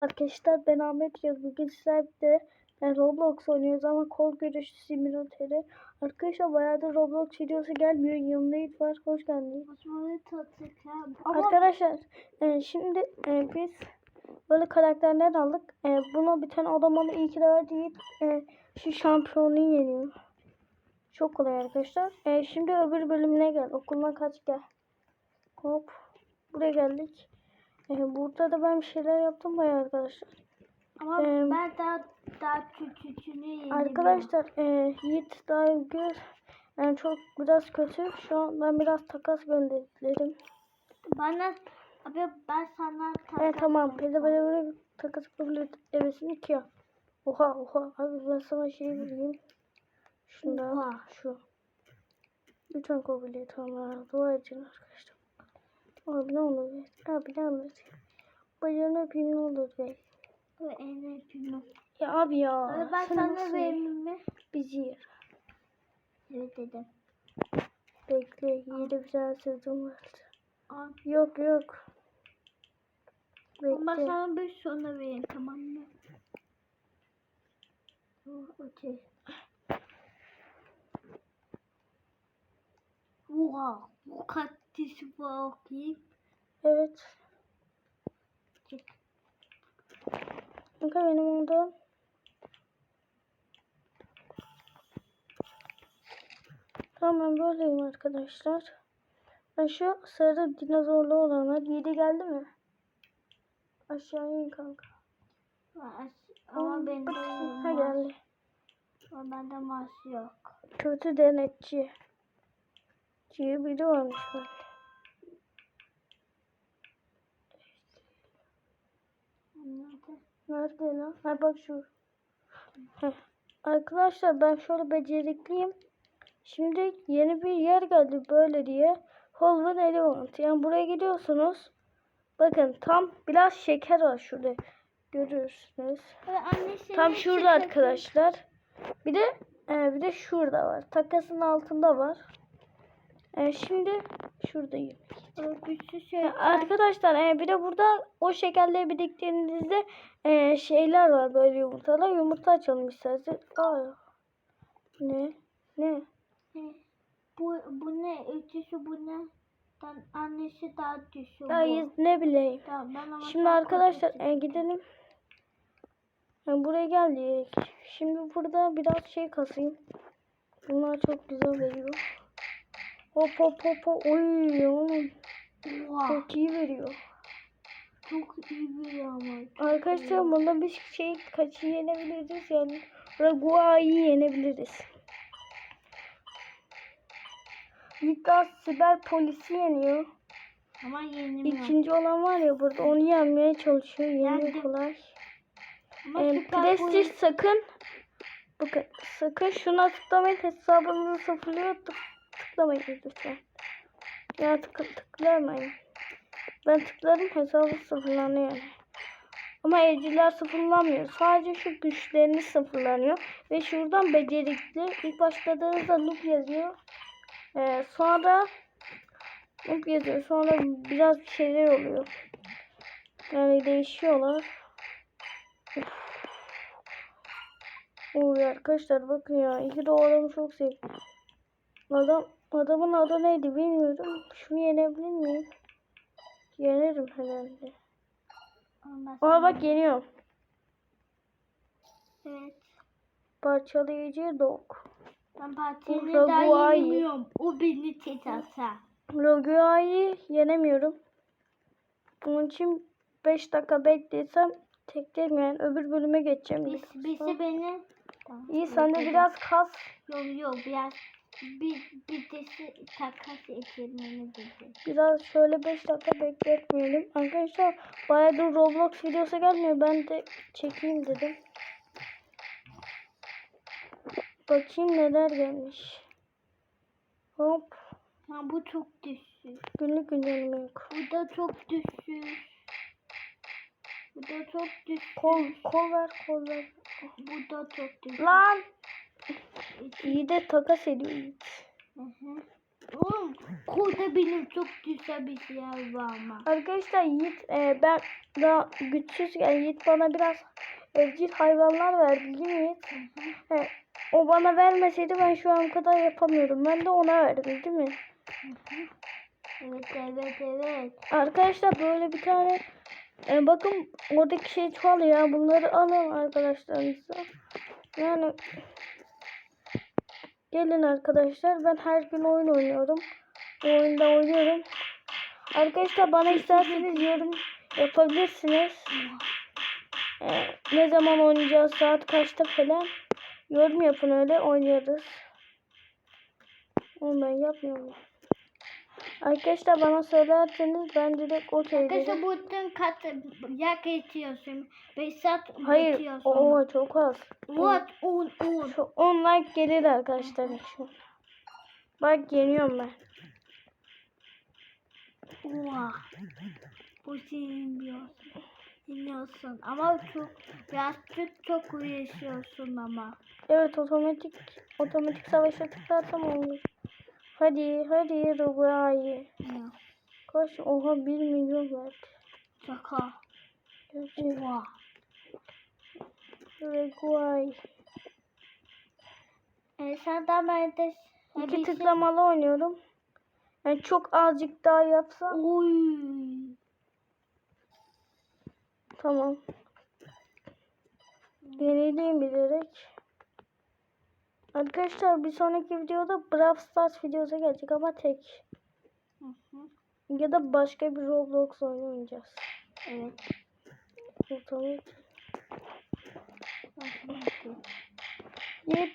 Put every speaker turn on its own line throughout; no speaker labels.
Arkadaşlar ben Ahmet Yaz. Bugün sizlerle e, Roblox oynuyoruz ama kol görüşü simülatörü. Arkadaşlar bayağıdır Roblox videosu gelmiyor. Yanımda Yiğit var. Hoş geldiniz. Arkadaşlar e, şimdi e, biz böyle karakterler aldık. E, buna bir tane adam aldı. İyi ki de verdi Yiğit. E, şu şampiyonu yeniyor. Çok kolay arkadaşlar. E, şimdi öbür bölümüne gel. Okuldan kaç gel. Hop. Buraya geldik. E, burada da ben bir şeyler yaptım bayağı arkadaşlar.
ama
Em,
ben daha daha küçüğünü yedim.
Arkadaşlar e, Yiğit daha gör yani çok biraz kötü. Şu an ben biraz takas gönderdim.
Bana abi ben sana takas
Evet tamam. Pede böyle böyle takas kabul edesin iki ya. Oha oha abi ben sana şey vereyim. Şundan
Oha.
şu. Lütfen kabul et tamam. Dua edin arkadaşlar. Abi ne olur be. Abi ne olur. Bacağını öpeyim ne olur be.
Bu en öpümü.
Ya abi ya.
Abi ben sana vereyim mi?
Bizi yer.
Evet dedim.
Bekle. Bir tane sözüm vardı.
Abi
Yok yok.
ben
Bekle.
sana bir sonra vereyim tamam mı? Okey. Oha, bu kaktüsü bakayım.
Evet. Kanka benim ondan. Tamam ben böyleyim arkadaşlar. Ben şu sarı dinozorlu olanlar. Yedi geldi mi? Aşağı in kanka.
Ama- Ama bende
Ha geldi.
ama bende mas yok.
Kötü denetçi. Diye biri varmış böyle.
Nerede?
Lan? Ha bak şu. Heh. Arkadaşlar ben şöyle becerikliyim. Şimdi yeni bir yer geldi böyle diye. Holman Elephant. Yani buraya gidiyorsunuz. Bakın tam biraz şeker var şurada. Görürsünüz. Tam şurada arkadaşlar. Bir de e, bir de şurada var. Takasın altında var. E, şimdi şuradayım.
Güçlü şey.
Arkadaşlar e, bir de burada o şekerleri biriktirdiğinizde e, şeyler var böyle yumurtalar. Yumurta açalım isterseniz. Aa, ne? Ne?
Ne? Bu, bu ne? Ötüsü bu ne? Ben, annesi daha düşü bu.
Ay, ne bileyim.
Tamam, ben ama
Şimdi arkadaşlar e, gidelim. E, buraya geldik. Şimdi burada biraz şey kasayım. Bunlar çok güzel veriyor. Hop hop hop hop. Oy oğlum.
Oha,
Çok iyi veriyor.
çok iyi bir ama. çok
Arkadaşlar
iyi.
bunda bir şey kaçı yenebiliriz yani. Ragua'yı yenebiliriz. İlk siber polisi yeniyor.
Ama yenilmiyor.
İkinci olan var ya burada onu yenmeye çalışıyor. Yeniyor kolay.
Ama
Ee, Prestige sakın bakın sakın şuna tıklamayın hesabınızı sıfırlıyor tıklamayın lütfen. Ya tık, tıklamayın. Ben tıklarım hesabı sıfırlanıyor. Ama evciler sıfırlanmıyor. Sadece şu güçleriniz sıfırlanıyor. Ve şuradan becerikli. İlk başladığınızda noob yazıyor. Ee, sonra noob yazıyor. Sonra biraz bir şeyler oluyor. Yani değişiyorlar. Oy arkadaşlar bakın ya. İki adamı çok sevdim. Adam, adamın adı neydi bilmiyorum. Şunu yenebilir miyim? Yenerim herhalde. Aa bak yeniyorum.
Evet.
Parçalayıcı dog.
Ben
Ay.
yenilmiyorum. O beni çekerse.
Logo'yu yenemiyorum. Bunun için 5 dakika beklesem tek değil yani öbür bölüme geçeceğim. Biraz.
birisi beni... Tamam,
İyi sen de biraz kas.
Yok yok biraz bir bir desi takas etmeni dedi.
Biraz şöyle 5 dakika bekletmeyelim. Arkadaşlar bayağıdır Roblox videosu gelmiyor. Ben de çekeyim dedim. Bakayım neler gelmiş. Hop.
Ha bu çok düşük.
Günlük güncelleme yok.
Bu da çok düşük. Bu da çok düşük.
Kol, kol ver kol ver.
Bu da çok düşük.
Lan. İyi de takas ediyor.
Hı hı. Oğlum koda benim çok güzel bir şey var ama.
Arkadaşlar Yiğit e, ben daha güçsüz yani Yiğit bana biraz evcil hayvanlar verdi değil mi Yiğit? He, o bana vermeseydi ben şu an kadar yapamıyorum. Ben de ona verdim değil mi?
Evet evet evet.
Arkadaşlar böyle bir tane e, bakın oradaki şey çoğalıyor. Bunları alın arkadaşlarınıza. Yani gelin arkadaşlar ben her gün oyun oynuyorum. Bu oyunda oynuyorum. Arkadaşlar bana isterseniz yorum yapabilirsiniz. E, ne zaman oynayacağız saat kaçta falan yorum yapın öyle oynarız. Onu ben yapmıyorum. Arkadaşlar bana söylerseniz ben direkt okey derim.
Arkadaşlar bütün kat yak geçiyorsun. 5 saat
Hayır,
geçiyorsun.
o çok az.
What? 10 10.
Şu 10 like gelir arkadaşlar şu. Bak yeniyorum ben.
Oha. Bu senin biliyorsun. Biliyorsun ama çok birazcık çok uğraşıyorsun ama.
Evet otomatik otomatik savaşa tıklarsam olur. Hadi hadi Rubai. Koş oha 1 milyon verdi.
Şaka. Oha.
Rubai.
E, sen de ben de
İki tıklamalı oynuyorum. Yani çok azıcık daha yapsam
Oy.
tamam. Yenileyim bilerek. Arkadaşlar bir sonraki videoda Brawl Stars videosu gelecek ama tek.
Hı hı.
Ya da başka bir Roblox oyunu oynayacağız.
Evet.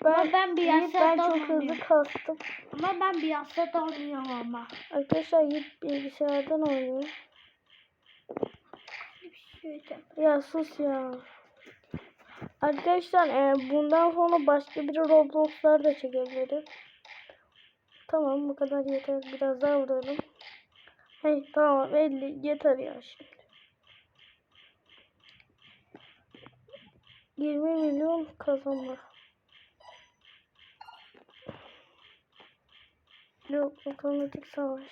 Ama
ben,
ben bir
Yiğit ben çok hızlı kastım.
Ama ben bir hafta da oynuyorum ama.
Arkadaşlar Yiğit bilgisayardan oynuyor.
Şöyle.
Ya sus ya. Arkadaşlar e, bundan sonra başka bir Roblox'lar da çekebilirim. Tamam bu kadar yeter. Biraz daha vuralım. Hey tamam 50 yeter ya şimdi. 20 milyon kazanma. Yok otomatik savaş.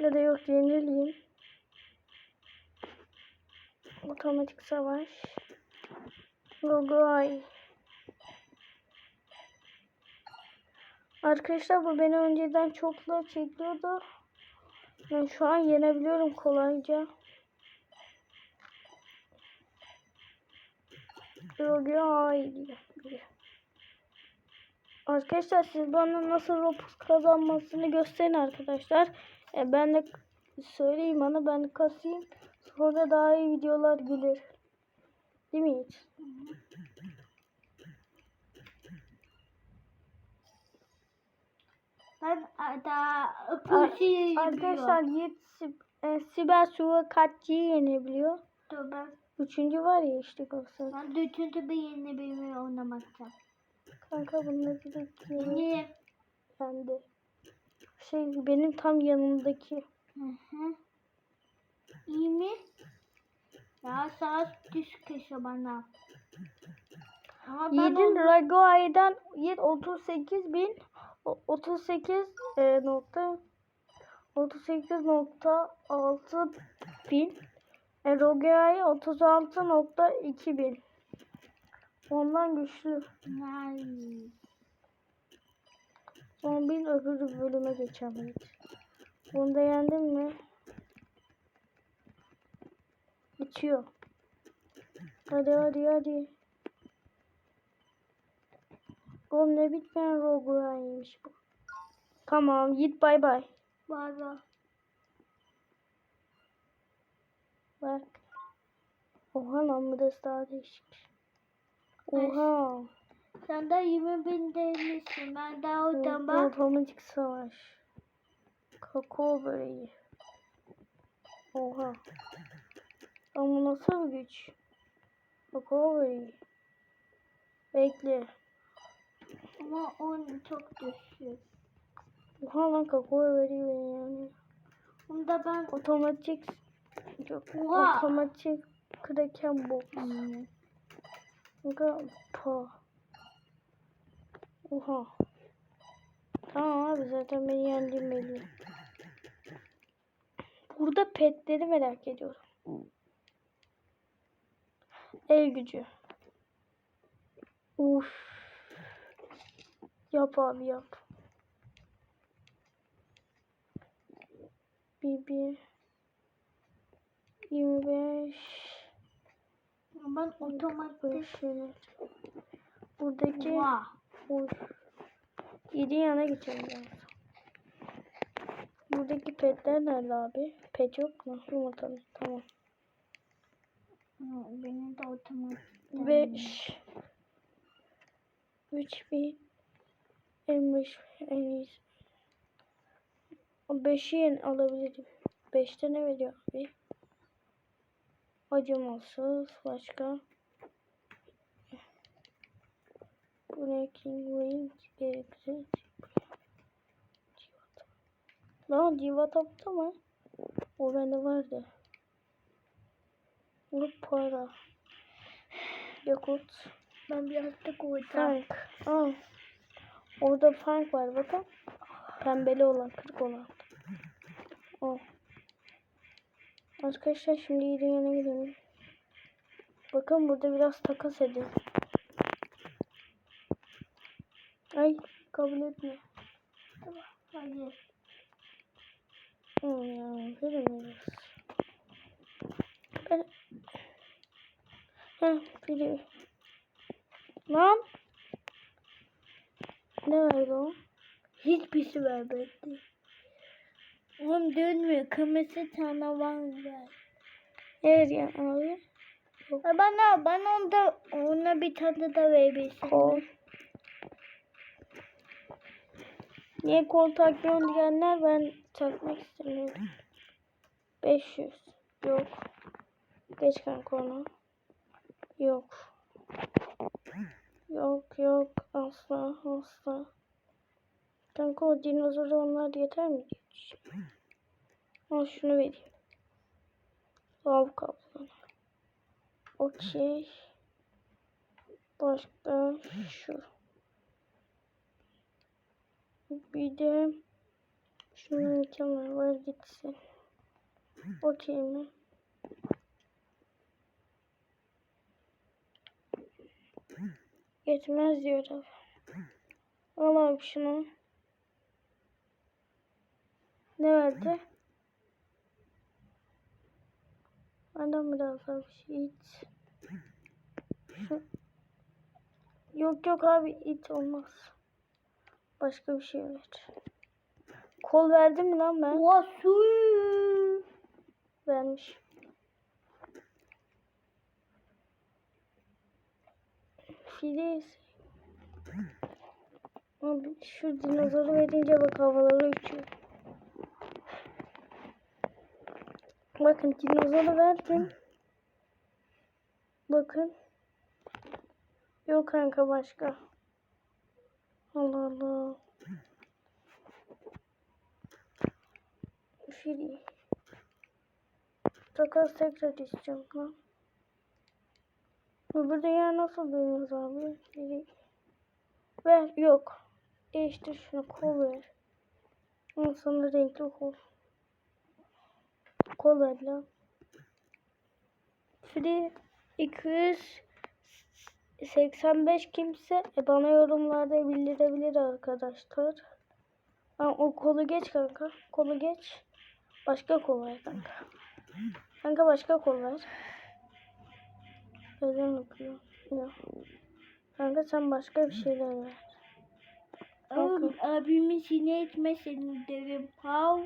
Ya da yok yenileyim. Otomatik savaş. Gogoy. Arkadaşlar bu beni önceden çokla çekiyordu. Ben şu an yenebiliyorum kolayca. Diye. Arkadaşlar siz bana nasıl Robux kazanmasını gösterin arkadaşlar. E, ben de söyleyeyim bana ben kasayım. Sonra daha iyi videolar gelir. Değil mi hiç?
Ben daha
Ar-
kurşun
Arkadaşlar Yiğit e, Sibel Suva kaççıyı yenebiliyor.
Dur ben.
Üçüncü var ya işte olsun.
Ben de üçüncü bir yeni bölümü oynamakta.
Kanka bunları direkt yeni
Yeni.
yendi. Şey benim tam yanımdaki.
Hı hı. İyi mi? Ya saat düş köşe bana. Ama ben
Yiğit'in
onu-
Ragoay'dan Yiğit 38 bin 38 e, nokta 38.6 bin e, Rogoay 36.2 bin Ondan güçlü.
Nice.
Son bir öbür bölüme geçelim. Bunu da yendin mi? Bitiyor. Hadi hadi hadi. Oğlum ne bitmeyen Rogue'ymiş bu. Tamam git bay bay.
Bay bay.
Bak. Oha lan burası daha değişik. Oha.
Sen de 20 bin demişsin. Ben daha oradan bak.
Otomatik savaş. Kakao böreği. Oha. Ama nasıl güç? Kakao böreği. Bekle.
Ama on çok düşük.
Oha lan kakao beni yani.
Bunda ben
Otomatik. Yok.
Oha.
Otomatik kraken box. Kanka pa. Oha. Tamam abi zaten beni yendiğim belli. Burada petleri merak ediyorum. El gücü. Uf. Yap abi yap. Bibi. 25.
Ben otomatik.
Buradaki. Uy. Yedi yana geçelim lazım. Buradaki petler nerede abi? Pet yok mu? Yumurtalı. Tamam.
Benim de otomatik.
5 3000 en baş en iyisi. 5'i yeni alabilirim. 5'te ne veriyor abi? Acımasız başka. Bu ne King Wing gerekli. Lan Civatap'ta mı? O bende vardı. Bu para. Yakut.
Ben biraz da koydum.
Frank. Aa. Orada Frank var bakın. Pembeli olan, kırık olan. O. Arkadaşlar şimdi yedi yana gidelim. Bakın burada biraz takas edin. Ay kabul etme.
Hayır.
Hı, ya veremiyoruz. Ben... Heh biri. Lan. Ne verdi o?
Hiçbir şey vermedi. Oğlum dönmüyor. Kırmızı canavar ver.
Evet ya abi.
Ha, Bana, bana onda, ona bir tane de verebilirsin.
Kol. Niye kol takıyorsun diyenler ben takmak istemiyorum. 500. Yok. Geç kanka onu. Yok. Yok yok asla asla. Kanka o dinozoru onlar yeter mi düşünüyorum. Al şunu vereyim. Av kaplanı. Okey. Başka şu. Bir de şunun imkanları var gitsin. Okey mi? Yetmez diyor abi. Al abi şunu. Ne verdi? Benden biraz daha bir şey iç. Şu. Yok yok abi it olmaz. Başka bir şey ver. Kol verdim mi lan ben?
Oha su.
Vermiş. Filiz. Abi şu dinozoru verince bak havalara uçuyor. Bakın dinozoru verdim. Bakın. Yok kanka başka. Allah Allah. Fili. Takas tekrar istiyorum lan. Öbür dünya nasıl dönüyoruz abi? Ver. Yok. Değiştir şunu. Kol ver. Al sana renkli kol. Kol ver lan. Free 285 kimse e, bana yorumlarda bildirebilir arkadaşlar. Ha, o kolu geç kanka. Kolu geç. Başka kol ver kanka. Kanka başka kol ver. Yapıyor? Ya. Kanka sen başka bir şeyler ver.
Oğlum abimin sine etmesin derim. Hav.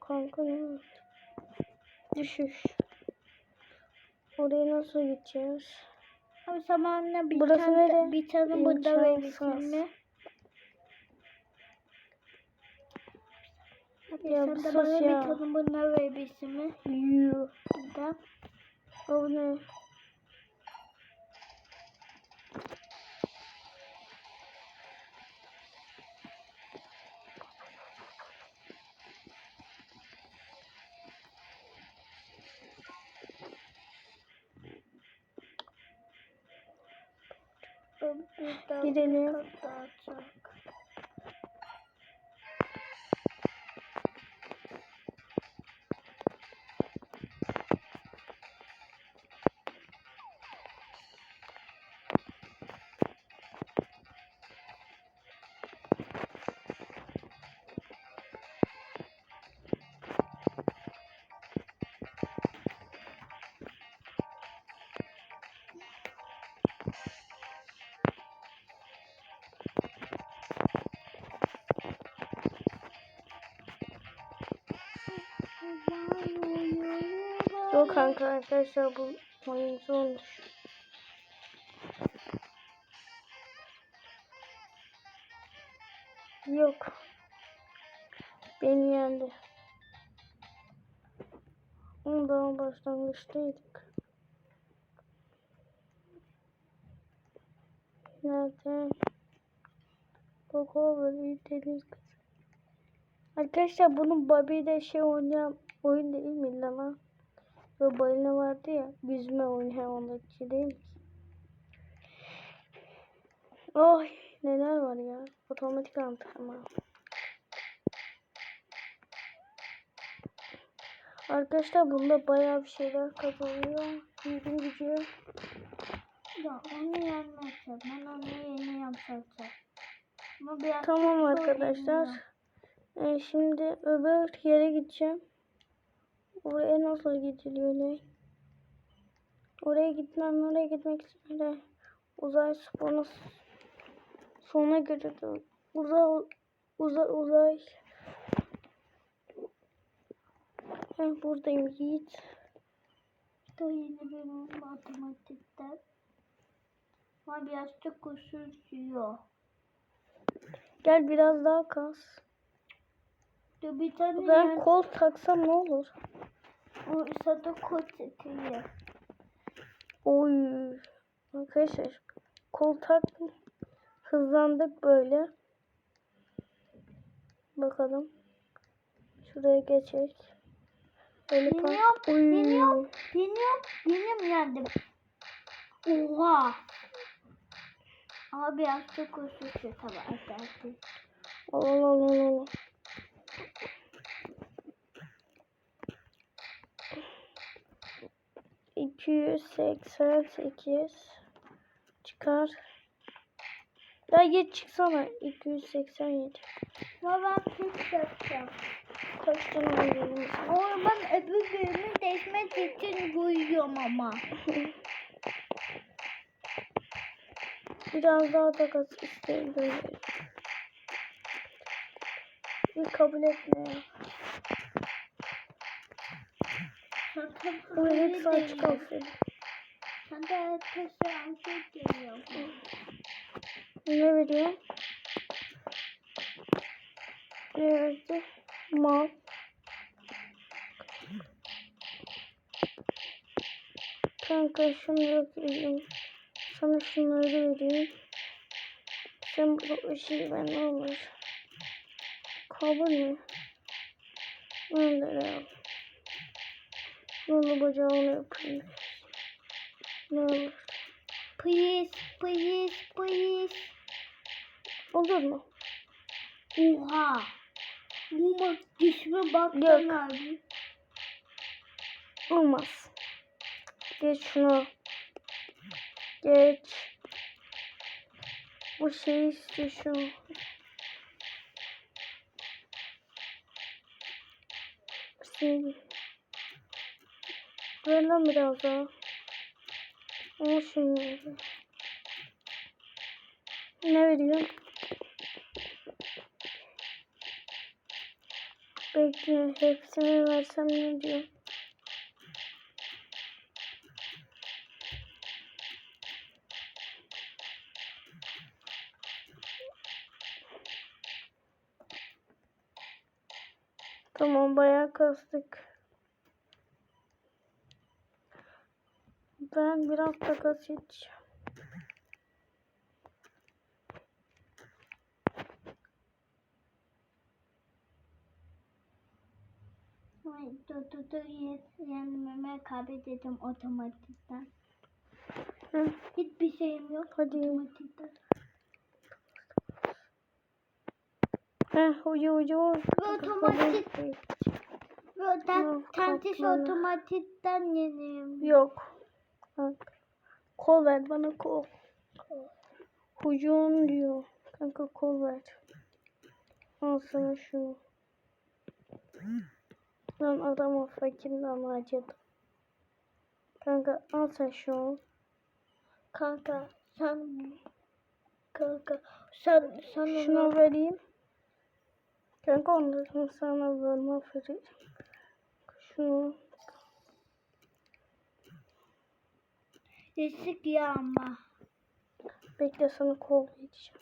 Kanka ne? Düşüş. Oraya nasıl gideceğiz?
Abi zamanla bir
Burası
tane,
nere?
bir tane burada verirsin
Ya
sen de bana bir tane bundan verebilirsin mi?
Yuh.
Burada.
O ne?
Buradan
Gidelim. Kanka arkadaşlar bu oyuncu olmuş. Yok. Beni yendi. Daha başlangıçtaydık. Nerede? Koko böyle deniz kızı. Arkadaşlar bunun Bobby'de şey oynayan oyun değil mi lan? Ve balina vardı ya. Yüzme oynayan ondaki değil mi? Oy neler var ya. Otomatik antrenman. Arkadaşlar bunda bayağı bir şeyler kazanıyor. Bilgin gücü.
Ya onu yenmezse ben onu yeni yapacağım. Ama biraz
Tamam arkadaşlar. Ee, şimdi öbür yere gideceğim. Oraya nasıl gidiliyor ne? Oraya gitmem, oraya gitmek üzere. Uzay sporuna s- sona göre de uzay uzay uzay. Ben buradayım Yiğit.
Da yeni bir matematikten. Ama biraz çok kusuruyor.
Gel biraz daha kas.
Bir tane
Ben
yen-
kol taksam ne olur?
O sana kot.
Oy. Arkadaşlar kol taktım. Hızlandık böyle. Bakalım. Şuraya
Deniyorum,
Oy.
deniyorum, deniyorum, deniyorum yendim. Oha! Ama biraz çok kusuruyor tabii.
Allah Allah Allah Allah. İki yüz seksen sekiz çıkar. Ya git çıksana. 287.
Ya ben pek yapacağım.
Kaç tane oynayalım?
Ama ben öbür bölümü değişmek için koyuyorum ama.
Biraz daha takas isteği böyle. Bir kabul etme ya. Bu hepsi açık olsun.
Sen de herkese anket geliyor.
Ne veriyor? Ne verdi? Mal. Kanka şunu vereyim. Sana şunları vereyim. Sen bu işi ben ne olur? Kabul mü? Nerede ya? Bunu bacağını yapayım. Ne olur?
Please, please, please.
Olur mu?
Oha. Bu bak dişime baksana abi.
Olmaz. Geç şunu. Geç. Bu şeyi istiyor şu. Şimdi. Ver lan biraz daha. Şunu. ver. Ne veriyor? Bekle. Hepsini versem ne diyor? Tamam bayağı kastık. Ben biraz takas edeceğim.
Yes, yenmeme kaybettim otomatikten.
Hı,
Hiçbir şeyim yok
Hadi.
otomatikten.
Heh, ucu.
otomatik- Ve
Yok,
tantis
katlanır.
otomatikten yeniyim.
Yok. Bak. Kol ver bana kol. Hucun diyor. Kanka kol ver. Al sana şunu. Lan adama fakirden acıdım. Kanka al sen şunu.
Kanka sen kanka sen sen
Şunu
onu
vereyim. Kanka onları sana vermem vereyim. Şunu.
Değişik ya ama.
Bekle sana kol edeceğim.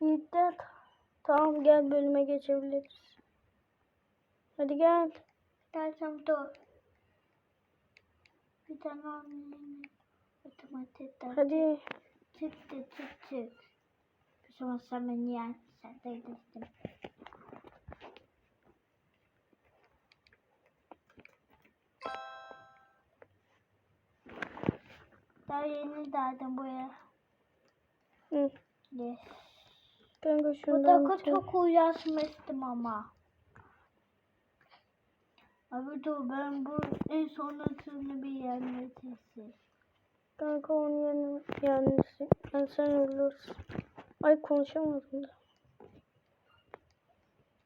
İddet. Tamam gel bölüme geçebiliriz. Hadi gel.
Dersem dur. Bir tane otomatik ders.
Hadi.
Çıktı çık çık. Bir zaman sen beni yen. Sen de yedirsin. Daha yeni derdim buraya.
Hı.
Yes.
Kanka
Bu
şundan
dakika
çek.
çok uğraşmıştım ama. Abi dur ben bu en sonrasını bir yerletesi.
Kanka onun yerine yenisi. Ben sen ölürsün. Ay konuşamadım da.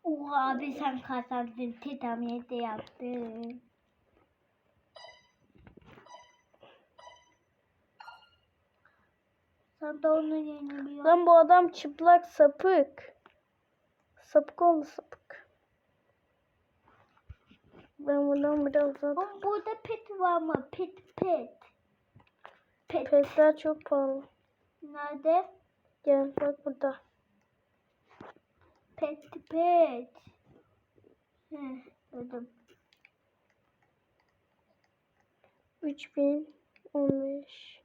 Oha abi sen kazandın. Titaniye de yaptın. Sen de onu yeniliyor.
Lan bu adam çıplak sapık. Sapık oldu sapık. Ben buradan biraz daha...
Ama burada pet var mı? Pet pet. Pet.
Petler çok pahalı.
Nerede?
Gel bak burada.
Pet pet. Heh, dedim.
3015.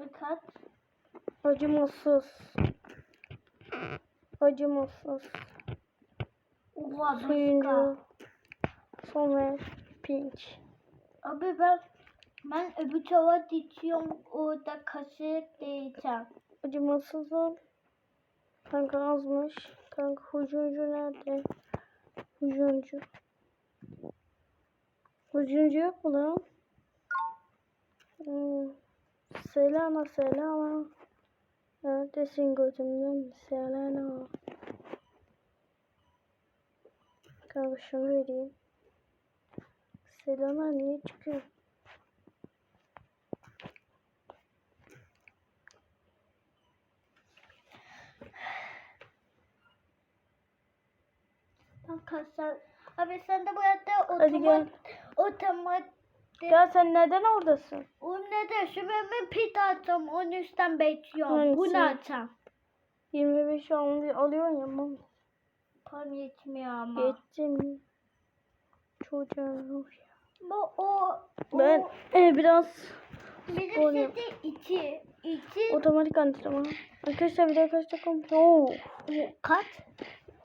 Bir kat.
Acımasız. Acımasız.
Oha.
Suyuncu. Sonra pinç.
Abi ben ben öbür tava dikiyorum orada kaşık diyeceğim.
Acımasız ol. Kanka azmış. Kanka hucuncu nerede? Hucuncu. Hucuncu yok mu lan? Hmm. Selena Selena. Neredesin gözümden? Selena. Kanka şunu vereyim. Selena niye çıkıyor?
Kanka sen abi sen de bu
Hadi gel.
otomat
Ya sen neden oradasın?
o ne de şu ben pit atacağım onun üstten bekliyorum.
Hangisi?
Bunu atacağım.
25 al alıyorsun ya mam.
Tam yetmiyor ama.
Ruh ya.
Bu o,
Ben
o
e, biraz
benim
yap-
seti iki iki
otomatik antrenman. Arkadaşlar bir dakika kaç dakika? Oo,
kaç?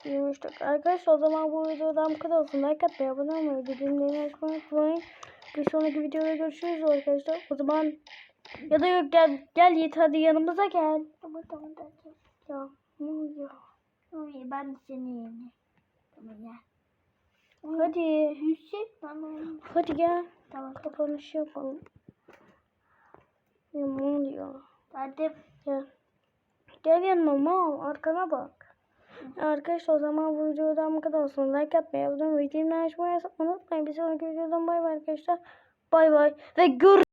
23 dakika. Arkadaşlar o zaman bu videodan bu kadar olsun. Like atmayı, abone olmayı, bildirimleri açmayı unutmayın. Bir sonraki videoda görüşürüz arkadaşlar. O zaman ya da yok gel gel Yiğit hadi yanımıza gel.
Tamam tamam tamam.
Ya ne oluyor?
Oy, ben de seni yeni. Tamam ya.
Hadi.
Yüksek tamam.
Hadi gel.
Tamam.
Kapanış yapalım. Ya ne oluyor?
Hadi.
Gel. Gel yanıma mal. Arkana bak. Arkadaşlar o zaman bu videodan bu kadar olsun. Like atmayı, abone açmayı unutmayın. Bir sonraki videodan bay bay arkadaşlar. Bay bay. Ve gör